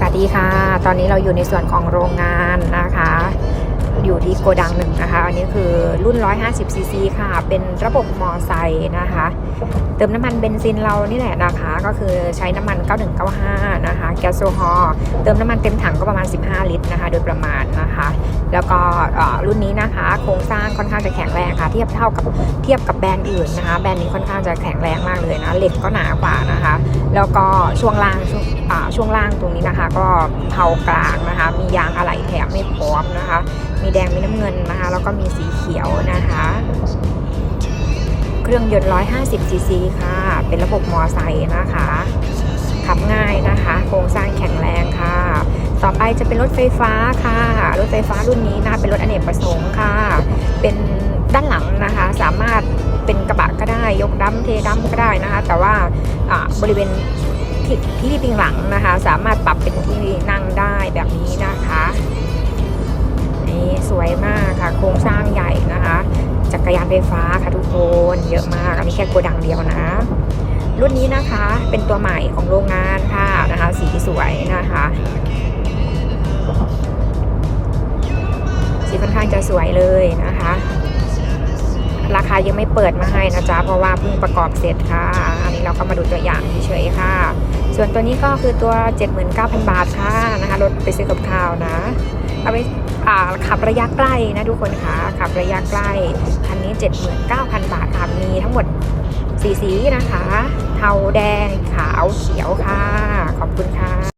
สวัสดีค่ะ ตอนนี้เราอยู่ในส่วนของโรงงานนะ อยู่ที่โกดังหนึ่งนะคะ อันนี้คือรุ่น 150 ซีซีค่ะ เป็นระบบมอไซค์นะคะ เติมน้ำมันเบนซินเรานี่แหละนะคะ ก็คือใช้น้ำมัน 9195 นะคะ แก๊สโซฮอล์เติมน้ำมันเต็มถังก็ประมาณ 15 ลิตรนะคะ โดยประมาณนะคะ แล้วก็รุ่นนี้นะคะ โครงสร้างค่อนข้างจะแข็งแรงค่ะ เทียบเท่ากับเทียบกับแบรนด์อื่นนะคะ แบรนด์นี้ค่อนข้างจะแข็งแรงมากเลยนะ เหล็กก็หนากว่านะคะ แล้วก็ช่วงล่างช่วงอ่าช่วงล่างตรงนี้นะคะ ก็เผากลางนะคะ มียางอะไหล่แถม มีแดงมีน้ำเงินนะคะ แล้วก็มีสีเขียวนะคะ เครื่องยนต์ 150 ซีซีค่ะ เป็นระบบมอไซค์นะคะ ขับง่ายนะคะ โครงสร้างแข็งแรงค่ะ ต่อไปจะเป็นรถไฟฟ้าค่ะ รถไฟฟ้ารุ่นนี้นะเป็นรถอเนกประสงค์ค่ะ เป็นด้านหลังนะคะ สามารถเป็นกระบะก็ได้ ยกดัมเทดัมก็ได้นะคะ แต่ว่าอ่าบริเวณที่ที่พิงหลังนะคะ สามารถปรับเป็นที่นั่งได้แบบนี้นะคะ กรยานไฟฟ้าค่ะทุกคนเยอะมากอันนี้แค่โกดังเดียวนะ รุ่นนี้นะคะเป็นตัวใหม่ของโรงงานค่ะนะคะ สีสวยนะคะ สีค่อนข้างจะสวยเลยนะคะ ราคายังไม่เปิดมาให้นะจ๊ะเพราะว่าเพิ่งประกอบเสร็จค่ะ อันนี้เราก็มาดูตัวอย่างเฉยๆค่ะ ส่วนตัวนี้ก็คือตัว 79,000 บาทค่ะนะคะรถไปซื้อกับข้าวนะเอาไปาขับระยะใกล้นะทุกคนค่ะขับระยะใกล้คันนี้ 79,000 บาทค่ะมีทั้งหมดสีสีนะคะ เทาแดงขาวเขียวค่ะ ขอบคุณค่ะ